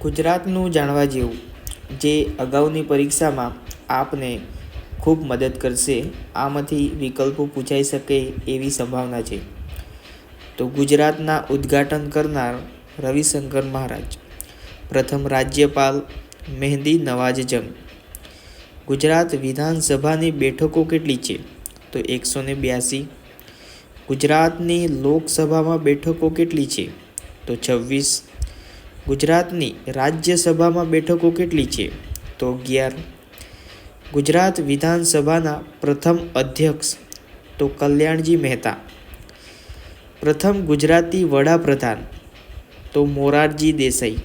ગુજરાતનું જાણવા જેવું જે અગાઉની પરીક્ષામાં આપને ખૂબ મદદ કરશે, આમાંથી વિકલ્પો પૂછાઈ શકે એવી સંભાવના છે. તો ગુજરાતના ઉદ્ઘાટન કરનાર રવિશંકર મહારાજ, પ્રથમ રાજ્યપાલ મહેંદી નવાજ જંગ ગુજરાત વિધાનસભાની બેઠકો કેટલી છે? તો એકસો ને બ્યાસી. ગુજરાતની લોકસભામાં બેઠકો કેટલી છે? તો છવ્વીસ. ગુજરાતની રાજ્યસભામાં બેઠકો કેટલી છે? તો અગિયાર. ગુજરાત વિધાનસભાના પ્રથમ અધ્યક્ષ તો કલ્યાણજી મહેતા. પ્રથમ ગુજરાતી વડાપ્રધાન તો મોરારજી દેસાઈ.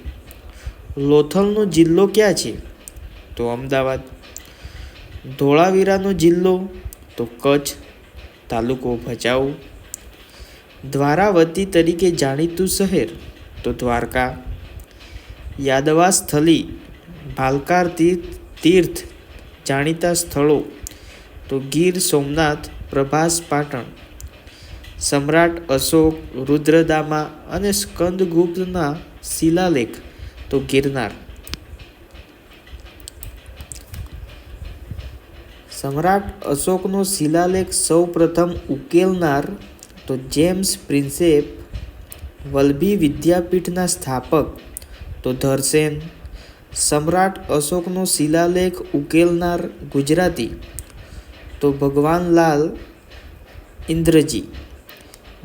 લોથલનો જિલ્લો ક્યાં છે? તો અમદાવાદ. ધોળાવીરાનો જિલ્લો તો કચ્છ. તાલુકો ભચાઉ. દ્વારાવતી તરીકે જાણીતું શહેર તો દ્વારકા. યાદવા સ્થલી ભાલકાર તીર્થ તીર્થ જાણીતા સ્થળો તો ગીર સોમનાથ, પ્રભાસ પાટણ, સમ્રાટ અશોક, રુદ્રદામા અને સ્કંદગુપ્તના શિલાલેખ તો ગિરનાર. સમ્રાટ અશોકનો શિલાલેખ સૌ પ્રથમ ઉકેલનાર તો જેમ્સ પ્રિન્સેપ વલ્લભી વિદ્યાપીઠના સ્થાપક તો ધરસેન સમ્રાટ અશોકનો શિલાલેખ ઉકેલનાર ગુજરાતી. તો ભગવાનલાલ ઇન્દ્રજી.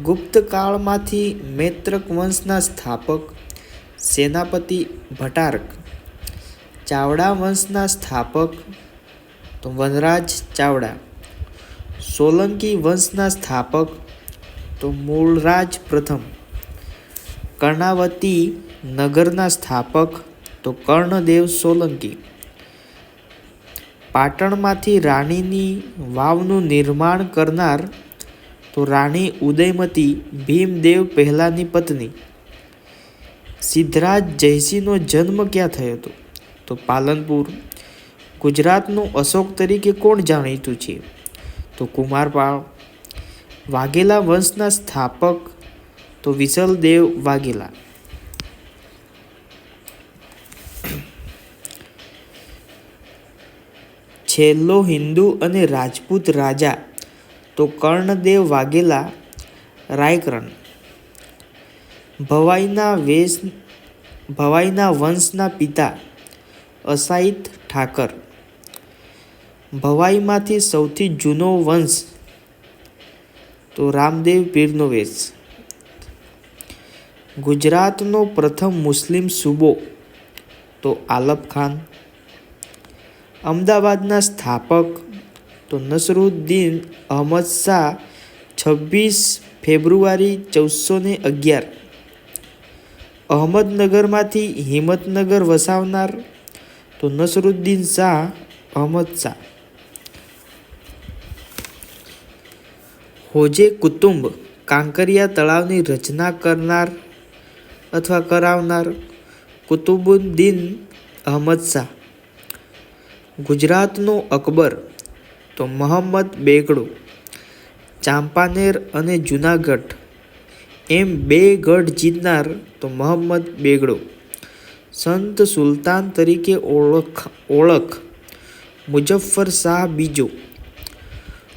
ગુપ્ત કાળમાંથી મૈત્રક વંશના સ્થાપક, સેનાપતિ ભટારક. ચાવડા વંશના સ્થાપક, તો વનરાજ ચાવડા. સોલંકી વંશના સ્થાપક, તો મૂળરાજ પ્રથમ. કર્ણાવતી નગરના સ્થાપક તો કર્ણદેવ સોલંકી. પાટણમાંથી રાણીની વાવનું નિર્માણ કરનાર તો રાણી ઉદયમતી ભીમદેવ પહેલાની પત્ની. સિદ્ધરાજ જયસિંહનો જન્મ ક્યાં થયો હતો? તો પાલનપુર. ગુજરાતનું અશોક તરીકે કોણ જાણીતું છે? તો કુમારપાળ. વાઘેલા વંશના સ્થાપક તો વિશલદેવ વાઘેલા. છેલ્લો હિન્દુ અને રાજપૂત રાજા તો કર્ણદેવ વાઘેલા, રાયકરણ. ભવાઈના વેશ, ભવાઈના વંશના પિતા અસાઈત ઠાકર. ભવાઈમાંથી સૌથી જૂનો વંશ તો રામદેવ પીરનો વેશ. ગુજરાતનો પ્રથમ મુસ્લિમ સૂબો. તો આલબ ખાન. અમદાવાદના સ્થાપક. તો નસરુદ્દીન અહમદ શાહ છવ્વીસ ફેબ્રુઆરી ચૌદસો ને અગિયાર. અહમદનગરમાંથી હિંમતનગર વસાવનાર. તો નસરુદ્દીન શાહ અહમદ શાહ. હોજે કુટુંબ કાંકરિયા તળાવની રચના કરનાર અથવા કરાવનાર કુતુબુદ્દીન અહમદ શાહ. ગુજરાતનો અકબર તો મોહમ્મદ બેગડો, ચાંપાનેર અને જૂનાગઢ. એમ બે ગઢ જીતનાર તો મોહમ્મદ બેગડો. સંત સુલતાન તરીકે ઓળખ ઓળખ. મુજફ્ફર શાહ બીજો.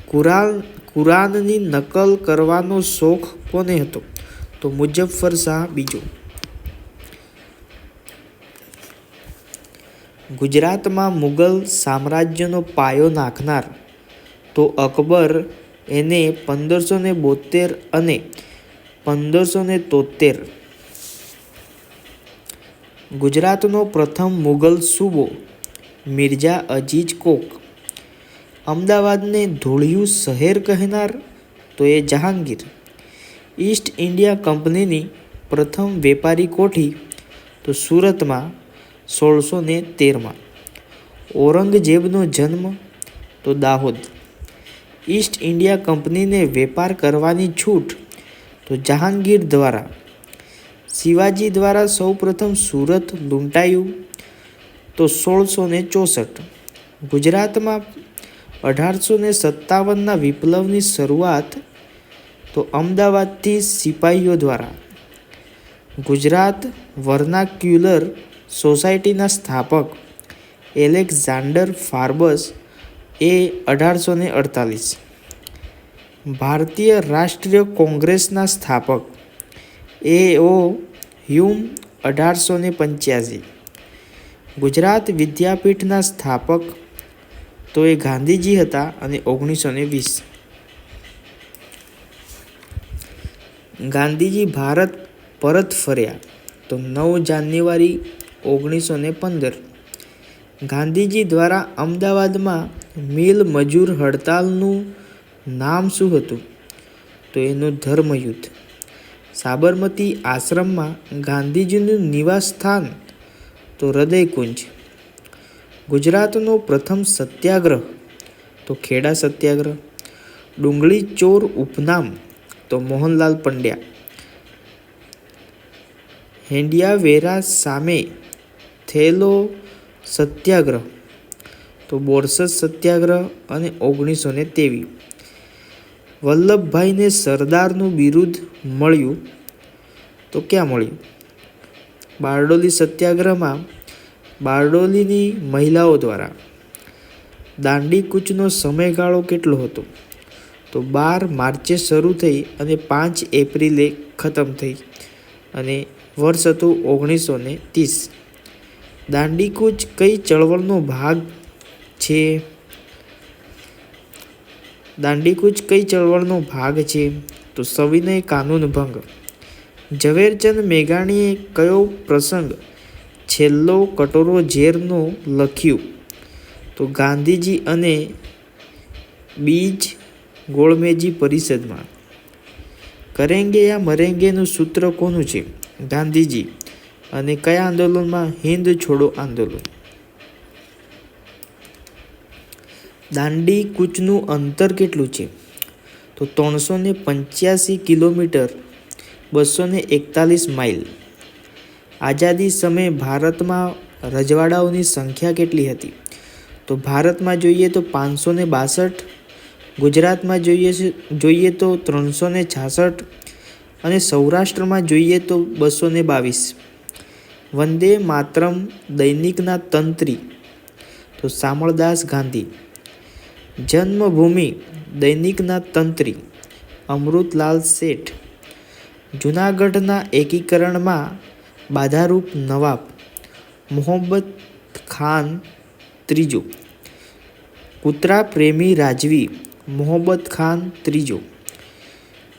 કુરાન, કુરાનની નકલ કરવાનો શોખ કોને હતો? તો મુજફ્ફર શાહ બીજો. ગુજરાતમાં મુગલ સામ્રાજ્યનો પાયો નાખનાર, તો અકબર એને પંદરસો ને બોતેર અને પંદરસો ને તોતેર ગુજરાતનો પ્રથમ મુગલ સૂબો મિર્ઝા અજીજ કોક. અમદાવાદને ધોળિયું શહેર કહેનાર, તો એ જહાંગીર. ઈસ્ટ ઇન્ડિયા કંપનીની પ્રથમ વેપારી કોઠી, તો સુરતમાં સોળસો ને તેરમાં. ઔરંગઝેબનો જન્મ તો દાહોદ. ઈસ્ટ ઇન્ડિયા કંપનીને વેપાર કરવાની છૂટ તો જહાંગીર દ્વારા. શિવાજી દ્વારા સૌપ્રથમ સુરત લૂંટાયું તો સોળસો ને ચોસઠ. ગુજરાતમાં અઢારસો ને સત્તાવનના વિપ્લવની શરૂઆત તો અમદાવાદથી સિપાહીઓ દ્વારા. ગુજરાત વર્નાક્યુલર સોસાયટીના સ્થાપક એલેક્ઝાન્ડર ફાર્બસ એ અઢારસો ને અડતાલીસ. ભારતીય રાષ્ટ્રીય કોંગ્રેસના સ્થાપક એ ઓ હ્યુમ અઢારસો ને પંચ્યાસી. ગુજરાત વિદ્યાપીઠના સ્થાપક તો એ ગાંધીજી હતા અને ઓગણીસો ને વીસ. ગાંધીજી ભારત પરત ફર્યા તો નવ જાન્યુઆરી ઓગણીસો ને પંદર. ગાંધીજી દ્વારા અમદાવાદમાં મિલ મજૂર હડતાલનું નામ શું હતું? તો એનું ધર્મયુદ્ધ. સાબરમતી આશ્રમમાં ગાંધીજીનું નિવાસ સ્થાન, તો હૃદયકુંજ. ગુજરાતનો પ્રથમ સત્યાગ્રહ, તો ખેડા સત્યાગ્રહ. ડુંગળી ચોર ઉપનામ, તો મોહનલાલ પંડ્યા. હેન્ડિયા વેરા સામે થયેલો સત્યાગ્રહ. તો બોરસદ સત્યાગ્રહ અને ઓગણીસો ને તેવીસ વલ્લભભાઈને સરદારનું બિરુદ મળ્યું. તો ક્યાં મળ્યું? બારડોલી સત્યાગ્રહમાં બારડોલીની મહિલાઓ દ્વારા. દાંડી કૂચનો સમયગાળો કેટલો હતો? તો બાર માર્ચે શરૂ થઈ અને પાંચ એપ્રિલે ખતમ થઈ. અને વર્ષ હતું ઓગણીસો ને ત્રીસ. દાંડીકૂચ કઈ ચળવળનો ભાગ છે? દાંડીકૂચ કઈ ચળવળનો ભાગ છે? તો સવિનય કાનૂન ભંગ. ઝવેરચંદ મેઘાણીએ કયો પ્રસંગ છેલ્લો કટોરો ઝેરનો લખ્યું? તો ગાંધીજી અને બીજ ગોળમેજી પરિષદમાં. કરેંગે યા મરેંગેનું સૂત્ર કોનું છે? ગાંધીજી. અને કયા આંદોલનમાં? હિન્દ છોડો આંદોલન. દાંડી કૂચનું અંતર કેટલું છે? તો ત્રણસો ને પંચ્યાસી કિલોમીટર બસો ને એકતાલીસ માઇલ. આઝાદી સમયે ભારતમાં રજવાડાઓની સંખ્યા કેટલી હતી? તો ભારતમાં જોઈએ તો પાંચસો ને બાસઠ, ગુજરાતમાં જોઈએ જોઈએ તો ત્રણસો ને છાસઠ અને સૌરાષ્ટ્રમાં જોઈએ તો બસો ને બાવીસ. વંદે માતરમ દૈનિકના તંત્રી. તો શામળદાસ ગાંધી, જન્મભૂમિ દૈનિકના તંત્રી, અમૃતલાલ શેઠ, જૂનાગઢના એકીકરણમાં બાધારૂપ નવાબ, મોહમ્મદ ખાન ત્રીજો કૂતરા પ્રેમી રાજવી, મોહમ્મદ ખાન ત્રીજો.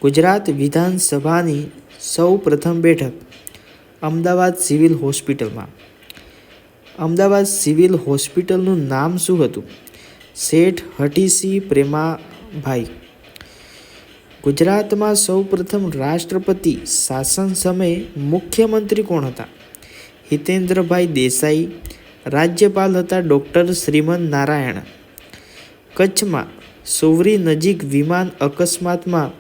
ગુજરાત વિધાનસભાની સૌ પ્રથમ બેઠક અમદાવાદ સિવિલ હોસ્પિટલમાં. અમદાવાદ સિવિલ હોસ્પિટલનું નામ શું હતું? શેઠ હટીસી પ્રેમાભાઈ. ગુજરાતમાં સૌપ્રથમ રાષ્ટ્રપતિ શાસન સમયે મુખ્યમંત્રી કોણ હતા? હિતેન્દ્રભાઈ દેસાઈ, રાજ્યપાલ હતા ડૉક્ટર શ્રીમન નારાયણ. કચ્છમાં સુવરી નજીક વિમાન અકસ્માતમાં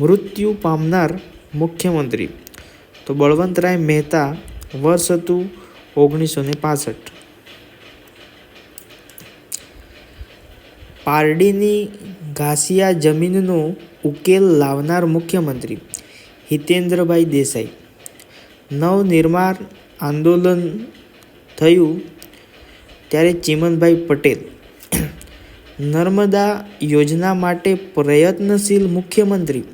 મૃત્યુ પામનાર મુખ્યમંત્રી તો બળવંતરાય મહેતા વર્ષ હતું ઓગણીસો ને પાસઠ. પારડીની ઘાસિયા જમીનનો ઉકેલ લાવનાર મુખ્યમંત્રી હિતેન્દ્રભાઈ દેસાઈ. નવનિર્માણ આંદોલન થયું ત્યારે ચિમનભાઈ પટેલ નર્મદા યોજના માટે પ્રયત્નશીલ મુખ્યમંત્રી.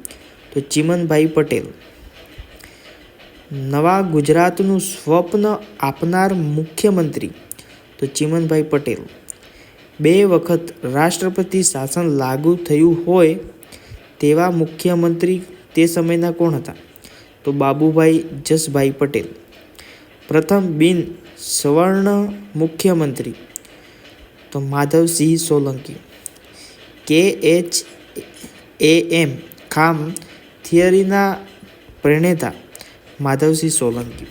તો ચિમનભાઈ પટેલ નવા ગુજરાતનું સ્વપ્ન આપનાર મુખ્યમંત્રી તો ચિમનભાઈ પટેલ. બે વખત રાષ્ટ્રપતિ શાસન લાગુ થયું હોય તેવા મુખ્યમંત્રી તે સમયના કોણ હતા? તો બાબુભાઈ જસભાઈ પટેલ. પ્રથમ બિન સવર્ણ મુખ્યમંત્રી તો Madhavsinh Solanki. K H A M KHAM થિયરીના પ્રણેતા માધવસિંહ સોલંકી.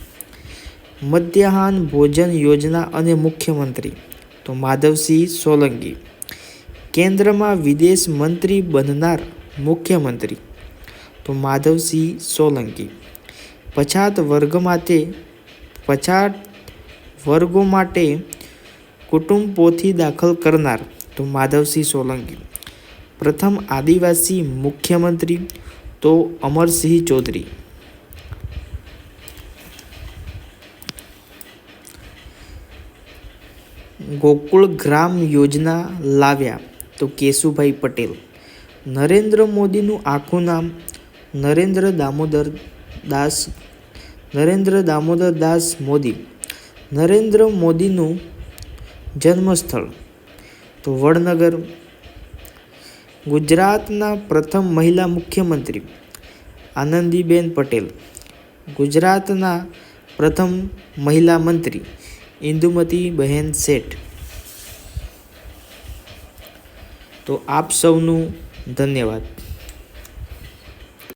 મધ્યાહન ભોજન યોજના અને મુખ્યમંત્રી. તો માધવસિંહ સોલંકી. કેન્દ્રમાં વિદેશ મંત્રી બનનાર મુખ્યમંત્રી. તો માધવસિંહ સોલંકી. પછાત વર્ગ માટે, પછાત વર્ગો માટે કુટુંબ પોથી દાખલ કરનાર તો માધવસિંહ સોલંકી. પ્રથમ આદિવાસી મુખ્યમંત્રી તો અમરસિંહ ચૌધરી. ગોકુળ ગ્રામ યોજના લાવ્યા તો કેશુભાઈ પટેલ, નરેન્દ્ર મોદીનું આખું નામ નરેન્દ્ર દામોદર દાસ, નરેન્દ્ર દામોદર દાસ મોદી, નરેન્દ્ર મોદીનું જન્મસ્થળ તો વડનગર. ગુજરાતના પ્રથમ મહિલા મુખ્યમંત્રી આનંદીબેન પટેલ, ગુજરાતના પ્રથમ મહિલા મંત્રી ઇન્દુમતી બહેન શેઠ. તો આપ સૌનું ધન્યવાદ.